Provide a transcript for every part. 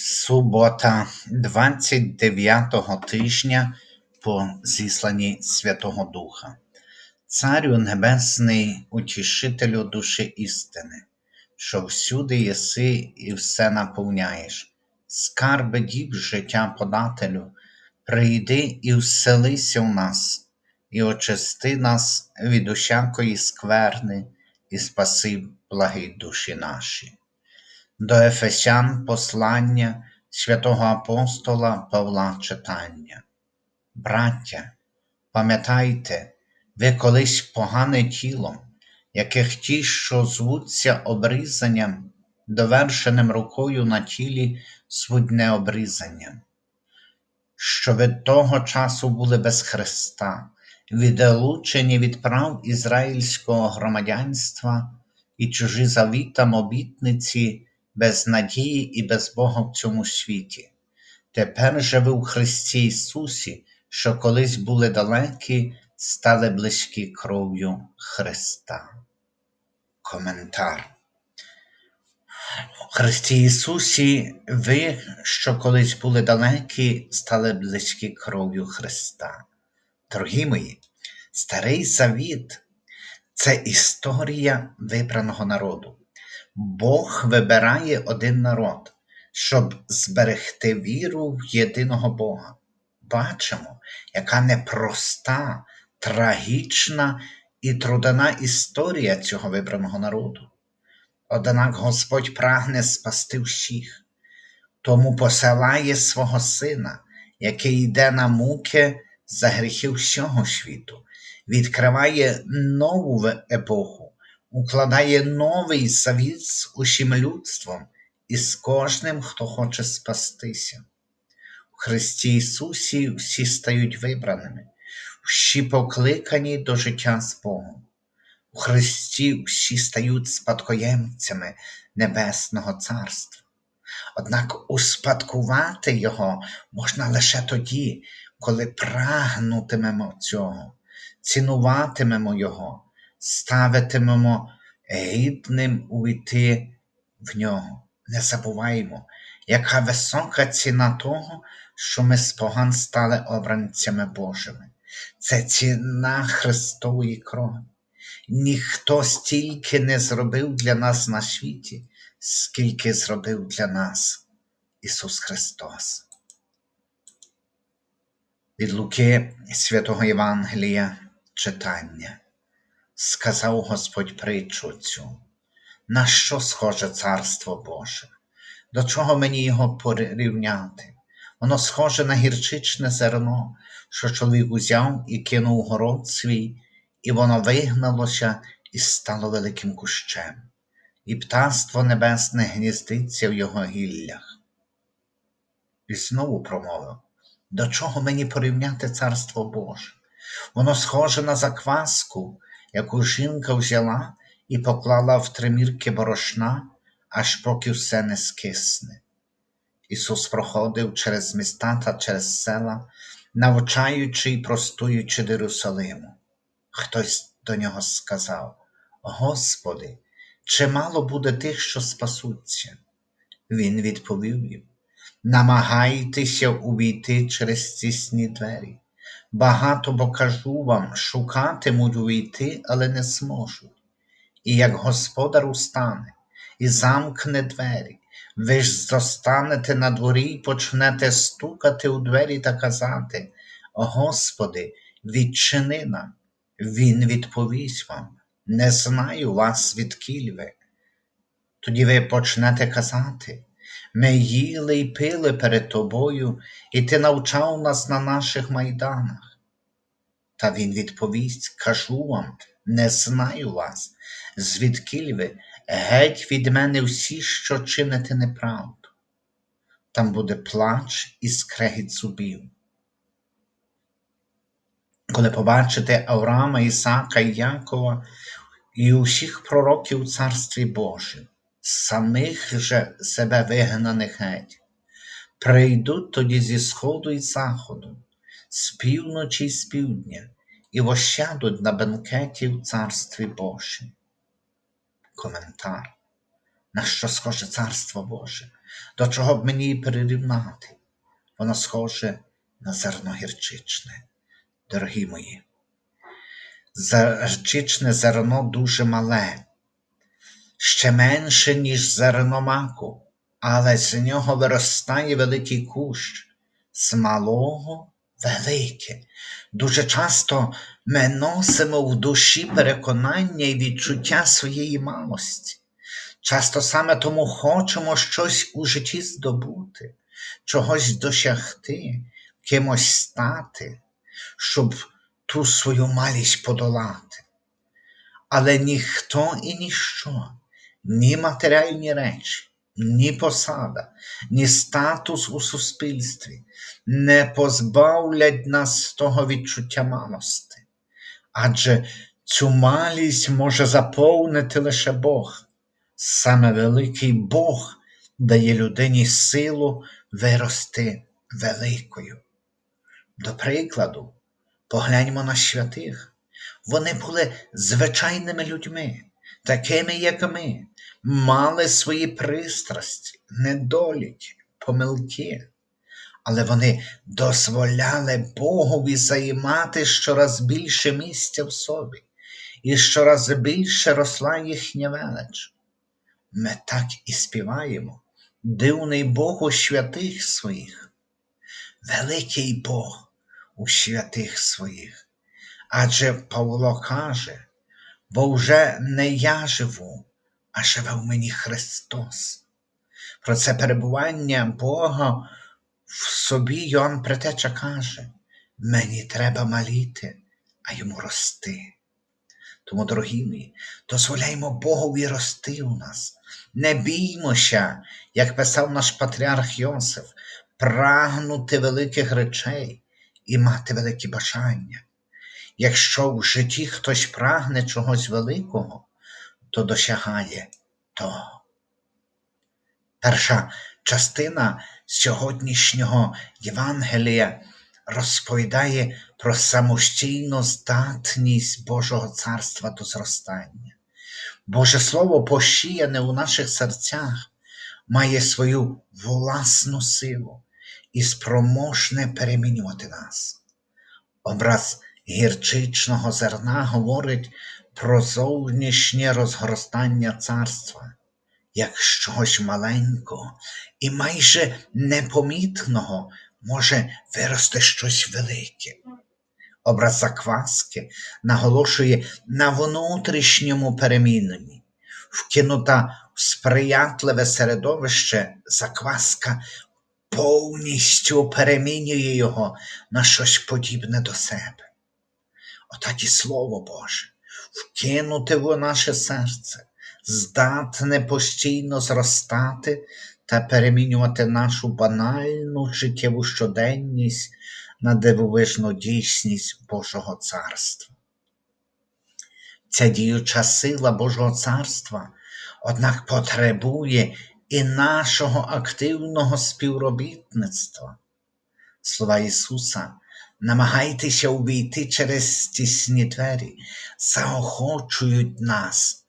Субота 29-го тижня по зісланні Святого Духа. Царю Небесний, утішителю душі істини, що всюди єси і все наповняєш, скарби діб життя подателю, прийди і вселися в нас, і очисти нас від усякої скверни, і спаси благі душі наші. До Ефесян послання святого апостола Павла читання. Браття, пам'ятайте, ви колись погане тілом, яких ті, що звуться обрізанням, довершеним рукою на тілі звуть необрізанням, що ви того часу були без Христа, відлучені від прав ізраїльського громадянства і чужі завітам обітниці без надії і без Бога в цьому світі. Тепер же ви у Христі Ісусі, що колись були далекі, стали близькі кров'ю Христа. Коментар. Христі Ісусі, ви, що колись були далекі, стали близькі кров'ю Христа. Дорогі мої, Старий Завіт це історія вибраного народу. Бог вибирає один народ, щоб зберегти віру в єдиного Бога. Бачимо, яка непроста, трагічна і трудна історія цього вибраного народу. Однак Господь прагне спасти всіх, тому посилає свого Сина, який йде на муки за гріхи всього світу, відкриває нову епоху укладає новий завіт з усім людством і з кожним, хто хоче спастися. У Христі Ісусі всі стають вибраними, всі покликані до життя з Богом. У Христі всі стають спадкоємцями Небесного Царства. Однак успадкувати Його можна лише тоді, коли прагнутимемо цього, цінуватимемо Його ставитимемо гідним увійти в нього. Не забуваємо, яка висока ціна того, що ми з поган стали обранцями Божими. Це ціна Христової крові. Ніхто стільки не зробив для нас на світі, скільки зробив для нас Ісус Христос. Від Луки Святого Євангелія читання сказав Господь притчу цю, на що схоже Царство Боже? До чого мені його порівняти? Воно схоже на гірчичне зерно, що чоловік узяв і кинув город свій, і воно вигналося і стало великим кущем, і птаство небесне гніздиться в його гіллях. І знову промовив, до чого мені порівняти Царство Боже? Воно схоже на закваску, яку жінка взяла і поклала в тримірки борошна, аж поки все не скисне. Ісус проходив через міста та через села, навчаючи й простуючи до Єрусалиму. Хтось до нього сказав: Господи, чимало буде тих, що спасуться. Він відповів їм: Намагайтеся увійти через тісні двері. Багато бо кажу вам, шукатимуть увійти, але не зможуть. І як господар устане і замкне двері, ви ж зостанете на дворі і почнете стукати у двері та казати: Господи, відчини нам. Він відповість вам, не знаю вас, звідкіль ви. Тоді ви почнете казати. Ми їли й пили перед тобою, і ти навчав нас на наших майданах. Та він відповість кажу вам, не знаю вас, звідкіль ви геть від мене всі, що чините неправду. Там буде плач і скрегіт зубів. Коли побачите Авраама, Ісака і Якова і усіх пророків у Царстві Божому, самих же себе вигнаних геть, прийдуть тоді зі сходу і заходу, з півночі й з півдня, і вощадуть на бенкеті в Царстві Божім. Коментар. На що схоже Царство Боже? До чого б мені її прирівнати? Воно схоже на зерно гірчичне. Дорогі мої, гірчичне зерно дуже мале, ще менше, ніж зерно маку, але з нього виростає великий кущ, з малого велике. Дуже часто ми носимо в душі переконання і відчуття своєї малості. Часто саме тому хочемо щось у житті здобути, чогось досягти, кимось стати, щоб ту свою малість подолати. Але ніхто і ніщо, ні матеріальні речі, ні посада, ні статус у суспільстві не позбавлять нас того відчуття малости. Адже цю малість може заповнити лише Бог. Саме великий Бог дає людині силу вирости великою. До прикладу, погляньмо на святих. Вони були звичайними людьми, такими, як ми, мали свої пристрасті, недоліки, помилки, але вони дозволяли Богові займати щораз більше місця в собі, і щораз більше росла їхня велич. Ми так і співаємо, дивний Бог у святих своїх, великий Бог у святих своїх. Адже Павло каже, бо вже не я живу, а живе в мені Христос. Про це перебування Бога в собі Йоанн Претеча каже: мені треба маліти, а йому рости. Тому, дорогі мої, дозволяємо Богові рости у нас. Не біймося, як писав наш патріарх Йосиф, прагнути великих речей і мати великі бажання. Якщо в житті хтось прагне чогось великого, то досягає того. Перша частина сьогоднішнього Євангелія розповідає про самостійну здатність Божого царства до зростання. Боже Слово, пошіяне у наших серцях, має свою власну силу і спроможне перемінювати нас. Образ гірчичного зерна говорить про зовнішнє розгоростання царства, як щось маленького і майже непомітного може вирости щось велике. Образ закваски наголошує на внутрішньому переміненні, вкинута в сприятливе середовище закваска повністю перемінює його на щось подібне до себе. Отак і Слово Боже, вкинути в наше серце, здатне постійно зростати та перемінювати нашу банальну життєву щоденність на дивовижну дійсність Божого царства. Ця діюча сила Божого царства, однак потребує і нашого активного співробітництва. Слова Ісуса, намагайтеся увійти через тісні двері, заохочують нас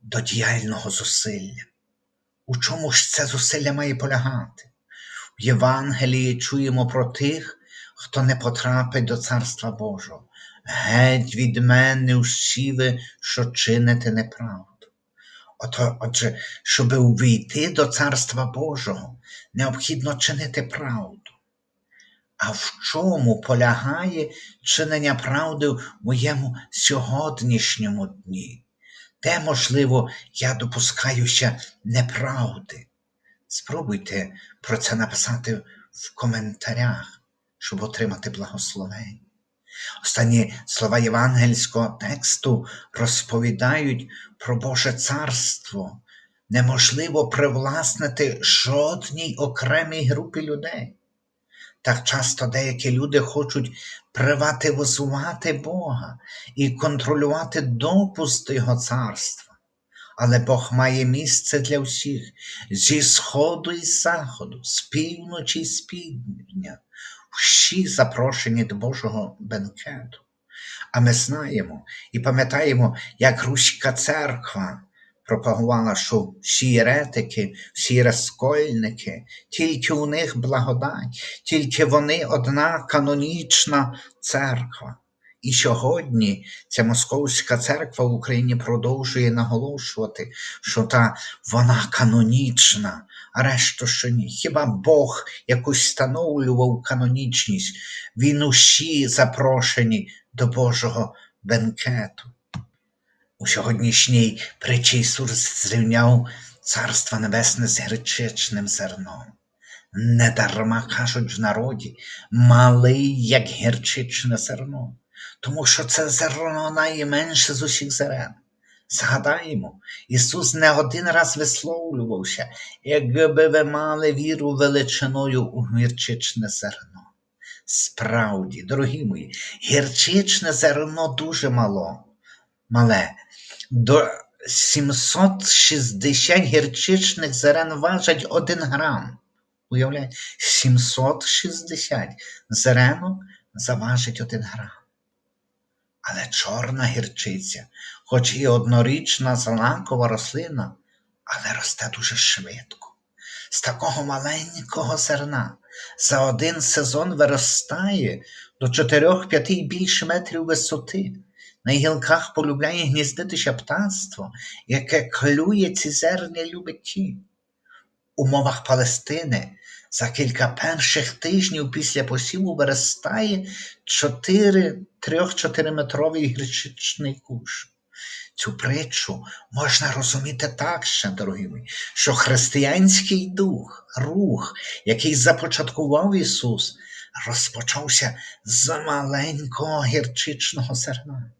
до діяльного зусилля. У чому ж це зусилля має полягати? В Євангелії чуємо про тих, хто не потрапить до Царства Божого. Геть від мене усі ви, що чините неправду. Ото, Отже, щоб увійти до Царства Божого, необхідно чинити правду. А в чому полягає чинення правди в моєму сьогоднішньому дні? Де, можливо, я допускаюся неправди? Спробуйте про це написати в коментарях, щоб отримати благословення. Останні слова євангельського тексту розповідають про Боже царство. Неможливо привласнити жодній окремій групі людей. Так часто деякі люди хочуть приватизувати Бога і контролювати допуск Його царства. Але Бог має місце для всіх зі сходу і заходу, з півночі і з півдня. Всі запрошені до Божого бенкету. А ми знаємо і пам'ятаємо, як Руська церква пропагувала, що всі еретики, всі розкольники, тільки у них благодать, тільки вони одна канонічна церква. І сьогодні ця московська церква в Україні продовжує наголошувати, що та вона канонічна, а решту що ні. Хіба Бог якусь встановлював канонічність? Він усі запрошені до Божого бенкету. У сьогоднішній притчі Ісус зрівняв Царство Небесне з гречичним зерном. Недарма кажуть в народі малий, як гірчичне зерно, тому що це зерно найменше з усіх зерен. Згадаємо, Ісус не один раз висловлювався, якби ви мали віру величиною у гірчичне зерно. Справді, дорогі мої, гірчичне зерно дуже мало, мале. До 760 гірчичних зерен важать 1 грам. Уявляєте, 760 зеренок заважить 1 грам. Але чорна гірчиця, хоч і однорічна злакова рослина, але росте дуже швидко. З такого маленького зерна за один сезон виростає до 4-5 і більше метрів висоти. На гілках полюбляє гніздитися птаство, яке клює ці зерня любить. У мовах Палестини за кілька перших тижнів після посіву виростає 3-4 метровий гірчичний куш. Цю притчу можна розуміти так ще, дорогі мої, що християнський дух, рух, який започаткував Ісус, розпочався з маленького гірчичного зерна.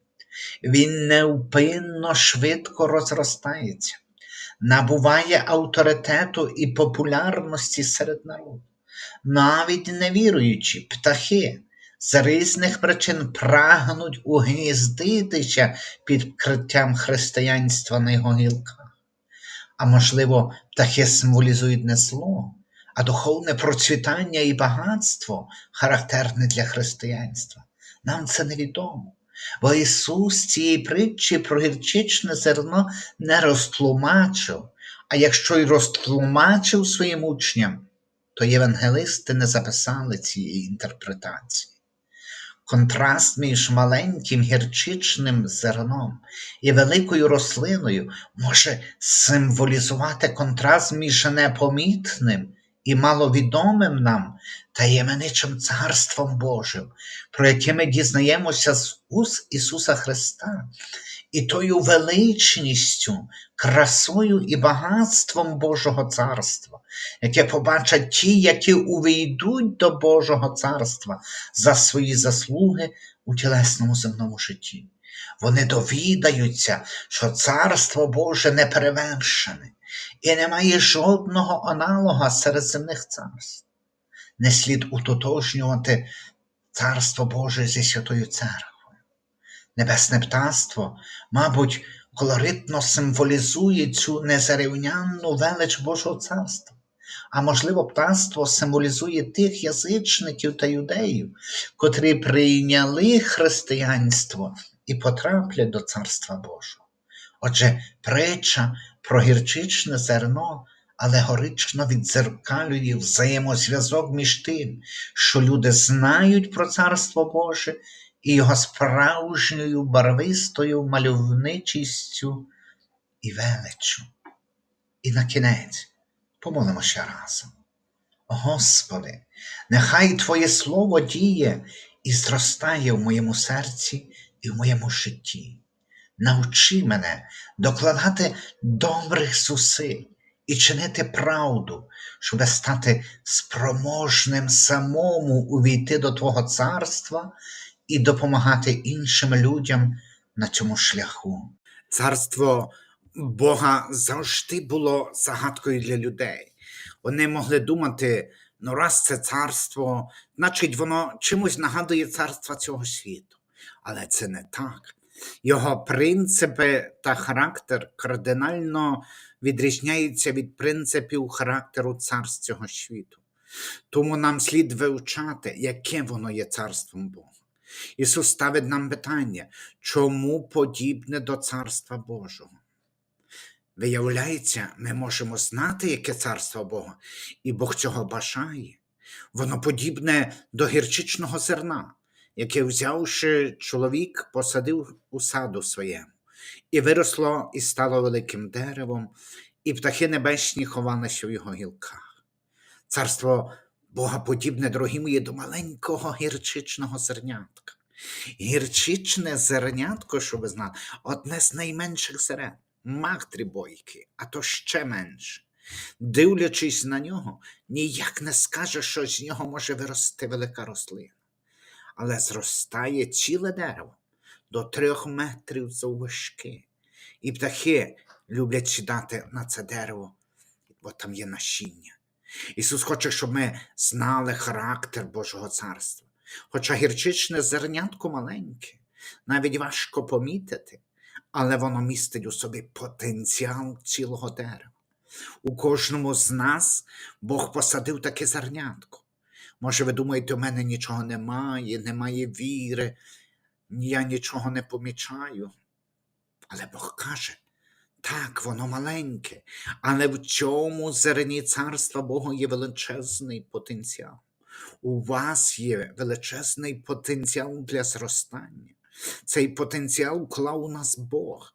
Він невпинно швидко розростається, набуває авторитету і популярності серед народу. Навіть невіруючі птахи з різних причин прагнуть угніздитися під вкриттям християнства на його гілках. А можливо, птахи символізують не зло, а духовне процвітання і багатство, характерне для християнства. Нам це невідомо. Бо Ісус цієї притчі про гірчичне зерно не розтлумачив, а якщо й розтлумачив своїм учням, то євангелисти не записали цієї інтерпретації. Контраст між маленьким гірчичним зерном і великою рослиною може символізувати контраст між непомітним і маловідомим нам таємничим Царством Божим, про яке ми дізнаємося з уст Ісуса Христа, і тою величністю, красою і багатством Божого Царства, яке побачать ті, які увійдуть до Божого Царства за свої заслуги у тілесному земному житті. Вони довідаються, що Царство Боже не перевершене і немає жодного аналога серед земних царств. Не слід утотожнювати Царство Боже зі Святою Церквою. Небесне птаство, мабуть, колоритно символізує цю незарівнянну велич Божого царства. А можливо, птаство символізує тих язичників та юдеїв, котрі прийняли християнство і потраплять до Царства Божого. Отже, притча про гірчичне зерно алегорично віддзеркалює взаємозв'язок між тим, що люди знають про Царство Боже і його справжньою барвистою мальовничістю і величчю. І на кінець помолимося разом. Господи, нехай Твоє Слово діє і зростає в моєму серці і в моєму житті. Навчи мене докладати добрих зусиль і чинити правду, щоб стати спроможним самому увійти до Твого царства і допомагати іншим людям на цьому шляху. Царство Бога завжди було загадкою для людей. Вони могли думати, ну раз це царство, значить воно чимось нагадує царства цього світу. Але це не так. Його принципи та характер кардинально відрізняються від принципів характеру царств світу. Тому нам слід вивчати, яке воно є царством Бога. Ісус ставить нам питання, чому подібне до Царства Божого? Виявляється, ми можемо знати, яке царство Бога, і Бог цього бажає. Воно подібне до гірчичного зерна, яке, взявши чоловік, посадив у саду своєму, і виросло і стало великим деревом, і птахи небесні ховалися в його гілках. Царство Бога подібне, дорогі мої, до маленького гірчичного зернятка. Гірчичне зернятко, що ви знали, одне з найменших зерен, мак три бойки, а то ще менше. Дивлячись на нього, ніяк не скаже, що з нього може вирости велика рослина. Але зростає ціле дерево до трьох метрів заввишки. І птахи люблять сідати на це дерево, бо там є насіння. Ісус хоче, щоб ми знали характер Божого царства. Хоча гірчичне зернятко маленьке, навіть важко помітити, але воно містить у собі потенціал цілого дерева. У кожному з нас Бог посадив таке зернятко. Може, ви думаєте, у мене нічого немає, немає віри, я нічого не помічаю. Але Бог каже, так, воно маленьке, але в цьому зерні царства Бога є величезний потенціал. У вас є величезний потенціал для зростання. Цей потенціал вклав у нас Бог.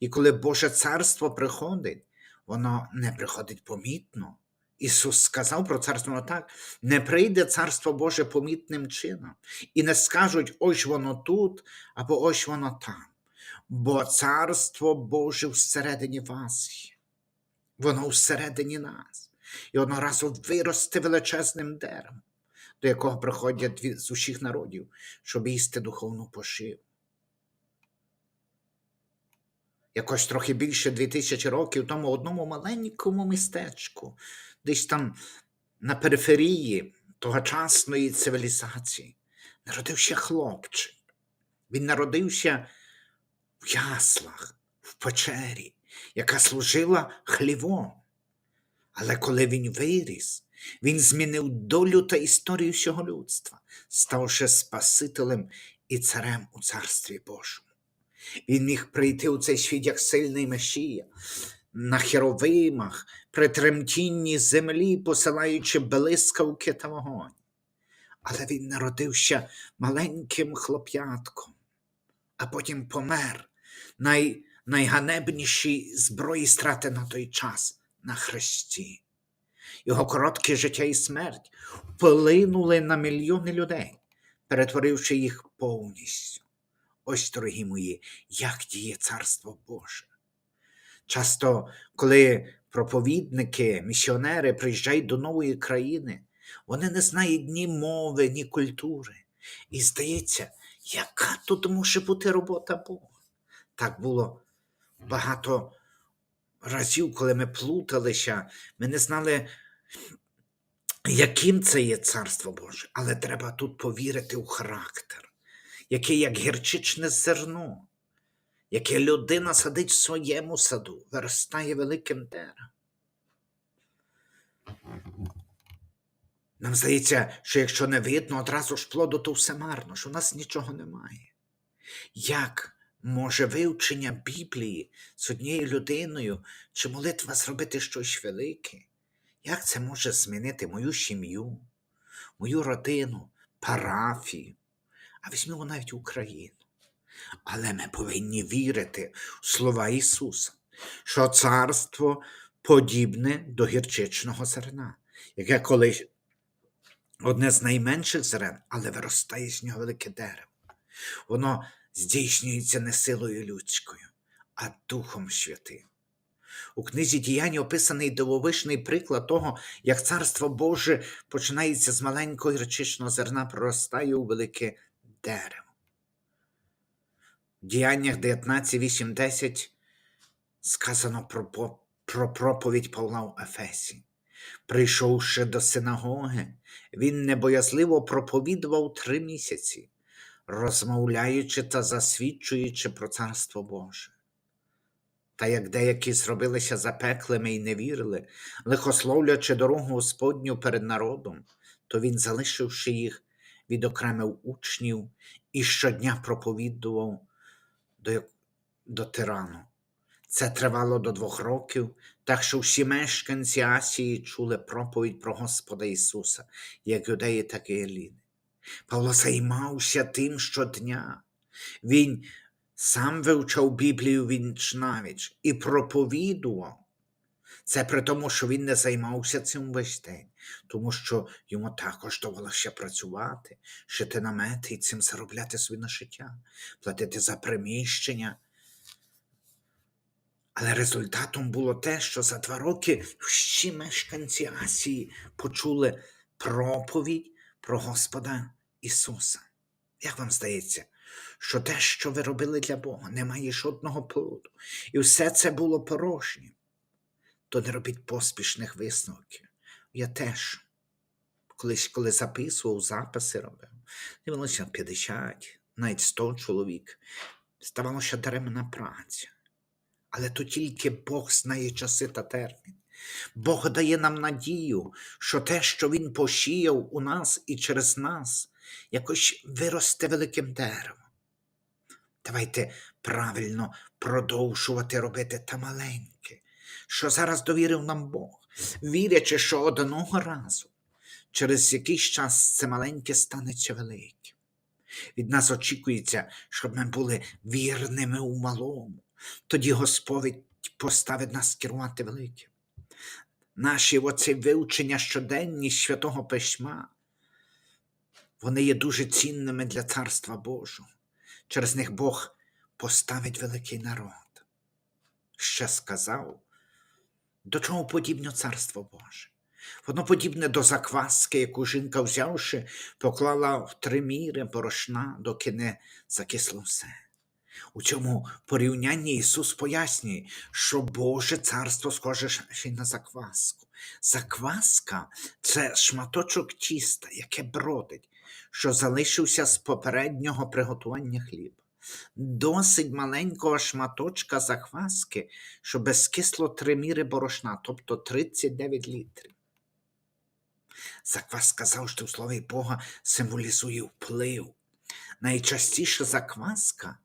І коли Боже царство приходить, воно не приходить помітно. Ісус сказав про царство так: не прийде царство Боже помітним чином, і не скажуть ось воно тут або ось воно там. Бо царство Боже всередині вас є. Воно всередині нас. І одного виросте величезним деревом, до якого приходять з усіх народів, щоб їсти духовну пошиву. Якось трохи більше дві тисячі років тому одному маленькому містечку, десь там на периферії тогочасної цивілізації, народився хлопчик. Він народився в яслах, в печері, яка служила хлівом. Але коли він виріс, він змінив долю та історію всього людства, ставши Спасителем і царем у Царстві Божому. Він міг прийти у цей світ як сильний Месія, на херовимах, при тремтінні землі, посилаючи блискавки та вогонь. Але він народився маленьким хлоп'ятком, а потім помер най, найганебніші зброї страти на той час на хресті. Його коротке життя і смерть вплинули на мільйони людей, перетворивши їх повністю. Ось, дорогі мої, як діє Царство Боже. Часто, коли проповідники, місіонери приїжджають до нової країни, вони не знають ні мови, ні культури. І здається, яка тут може бути робота Бога? Так було багато разів, коли ми плуталися, ми не знали, яким це є Царство Боже, але треба тут повірити у характер, яке як гірчичне зерно, яке людина садить в своєму саду, виростає великим деревом. Нам здається, що якщо не видно одразу ж плоду, то все марно, що в нас нічого немає. Як може вивчення Біблії з однією людиною чи молитва зробити щось велике? Як це може змінити мою сім'ю, мою родину, парафію, а візьмемо навіть Україну? Але ми повинні вірити в слова Ісуса, що царство подібне до гірчичного зерна, яке колись одне з найменших зерен, але виростає з нього велике дерево. Воно здійснюється не силою людською, а Духом Святим. У книзі діянь описаний дивовижний приклад того, як царство Боже починається з маленького гірчичного зерна, проростає у велике дерево. В діяннях 19, 8, 10 сказано про, про проповідь Павла в Ефесі. Прийшовши до синагоги, він небоязливо проповідував три місяці, розмовляючи та засвідчуючи про царство Боже. Та як деякі зробилися запеклими і не вірили, лихословлячи дорогу Господню перед народом, то він, залишивши їх, відокремив учнів і щодня проповідував до, до тирану. Це тривало до двох років, так що всі мешканці Асії чули проповідь про Господа Ісуса, як юдеї, так і еліни. Павло займався тим щодня. Він сам вивчав Біблію віч навіч і проповідував. Це при тому, що він не займався цим весь день, тому що йому також довелося працювати, шити намети і цим заробляти собі на життя, платити за приміщення. Але результатом було те, що за два роки всі мешканці Асії почули проповідь про Господа Ісуса. Як вам здається, що те, що ви робили для Бога, не має жодного плоду, і все це було порожнім, то не робіть поспішних висновків. Я теж колись, коли записував, записи робив, дивилося 50, навіть 100 чоловік. Здавалося даремна праця. Але то тільки Бог знає часи та термін. Бог дає нам надію, що те, що Він посіяв у нас і через нас, якось виросте великим деревом. Давайте правильно продовжувати робити те маленьке, що зараз довірив нам Бог, вірячи, що одного разу, через якийсь час це маленьке станеться великим. Від нас очікується, щоб ми були вірними у малому. Тоді Господь поставить нас керувати великим. Наші оці вивчення щоденні святого письма, вони є дуже цінними для Царства Божого. Через них Бог поставить великий народ. Ще сказав, до чого подібне Царство Боже? Воно подібне до закваски, яку жінка, взявши, поклала в три міри порошна, доки не закисло все. У цьому порівнянні Ісус пояснює, що Боже царство схоже ще й на закваску. Закваска це шматочок тіста, яке бродить, що залишився з попереднього приготування хліба. Досить маленького шматочка закваски, що безкисло три міри борошна, тобто 39 літрів. Закваска завжди в слові Бога символізує вплив. Найчастіше закваска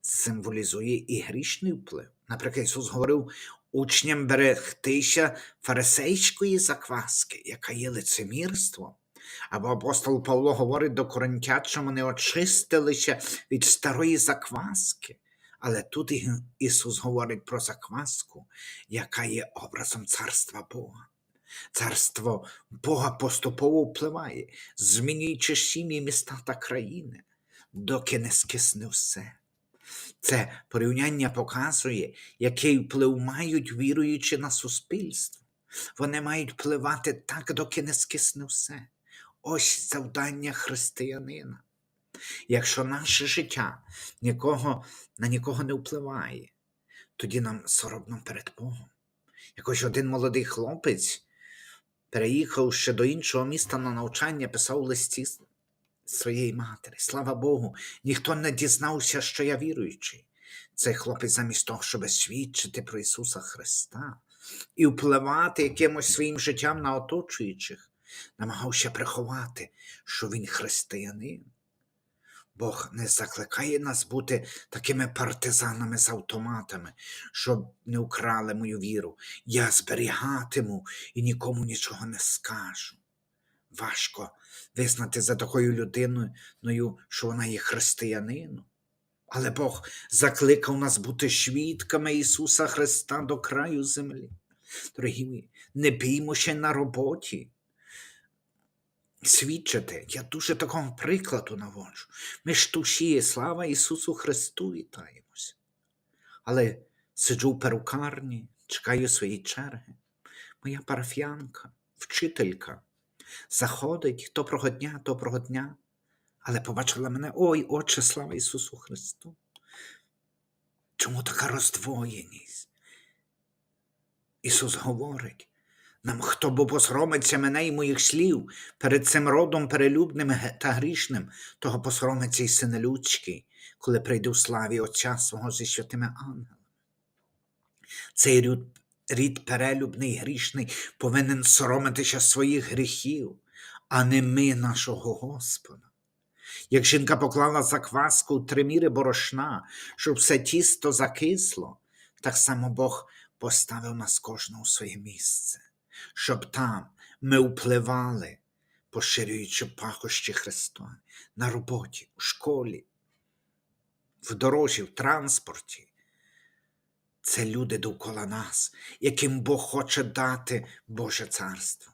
символізує і грішний вплив. Наприклад, Ісус говорив учням берегтися фарисейської закваски, яка є лицемірством. Або апостол Павло говорить до коринтян, що вони очистилися від старої закваски. Але тут Ісус говорить про закваску, яка є образом царства Бога. Царство Бога поступово впливає, змінюючи сім'ї, міста та країни, доки не скисне все. Це порівняння показує, який вплив мають віруючи на суспільство. Вони мають впливати так, доки не скисне все. Ось завдання християнина. Якщо наше життя нікого, на нікого не впливає, тоді нам соромно перед Богом. Якось один молодий хлопець, переїхав ще до іншого міста на навчання, писав листі своєї матері. Слава Богу, ніхто не дізнався, що я віруючий. Цей хлопець, замість того, щоб свідчити про Ісуса Христа і впливати якимось своїм життям на оточуючих, намагався приховати, що він християнин. Бог не закликає нас бути такими партизанами з автоматами, щоб не украли мою віру. Я зберігатиму і нікому нічого не скажу. Важко визнати за такою людиною, що вона є християнином. Але Бог закликав нас бути свідками Ісуса Христа до краю землі. Дорогі мої, не біймося на роботі. Свідчити, я дуже такого прикладу наводжу. Ми ж туші, слава Ісусу Христу, вітаємося. Але сиджу в перукарні, чекаю своєї черги. Моя парафіянка, вчителька, заходить доброго дня, доброго дня, але побачила мене, ой, Отче, слава Ісусу Христу. Чому така роздвоєність? Ісус говорить нам, хто бо посоромиться мене і моїх слів перед цим родом перелюбним та грішним, того посоромиться й син людський, коли прийде в славі Отця свого зі святими ангелами. Цей рід, рід перелюбний грішний повинен соромитися своїх гріхів, а не ми нашого Господа. Як жінка поклала закваску в три міри борошна, щоб все тісто закисло, так само Бог поставив нас кожного у своє місце, щоб там ми впливали, поширюючи пахощі Христа на роботі, у школі, в дорожі, в транспорті. Це люди довкола нас, яким Бог хоче дати Боже царство.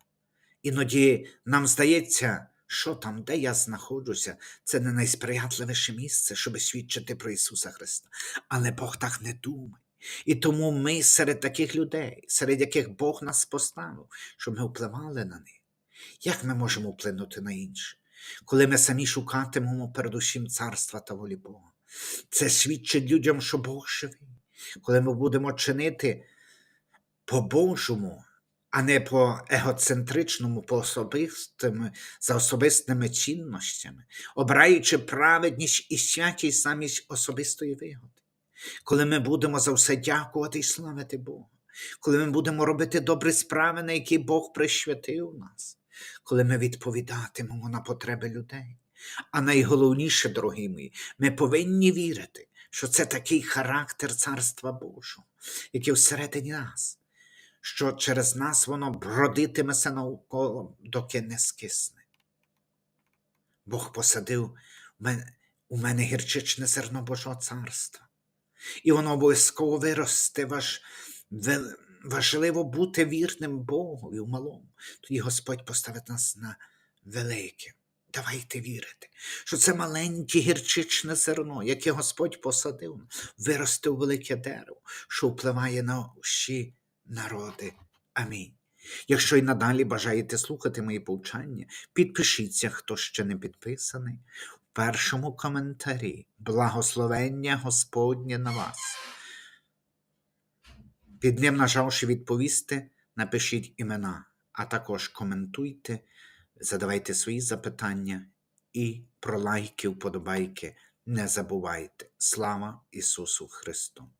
Іноді нам здається, що там, де я знаходжуся, це не найсприятливіше місце, щоб свідчити про Ісуса Христа. Але Бог так не думає. І тому ми серед таких людей, серед яких Бог нас поставив, щоб ми впливали на них. Як ми можемо вплинути на інших, коли ми самі шукатимемо передусім царства та волі Бога? Це свідчить людям, що Бог живий. Коли ми будемо чинити по-божому, а не по егоцентричному, по особистими, за особистими цінностями, обираючи праведність і святість замість особистої вигоди. Коли ми будемо за все дякувати і славити Бога, коли ми будемо робити добрі справи, на які Бог присвятив нас, коли ми відповідатимемо на потреби людей. А найголовніше, дорогі мої, ми повинні вірити, що це такий характер Царства Божого, який всередині нас, що через нас воно бродитиметься навколо, доки не скисне. Бог посадив у мене гірчичне зерно Божого царства, і воно обов'язково виросте. Ве- важливо бути вірним Богу і в малому. Тоді Господь поставить нас на велике. Давайте вірити, що це маленьке гірчичне зерно, яке Господь посадив, виросте у велике дерево, що впливає на усі народи. Амінь. Якщо й надалі бажаєте слухати мої повчання, підпишіться, хто ще не підписаний, першому коментарі. Благословення Господнє на вас. Під ним, нажавши відповісти, напишіть імена, а також коментуйте, задавайте свої запитання і про лайки, вподобайки не забувайте. Слава Ісусу Христу!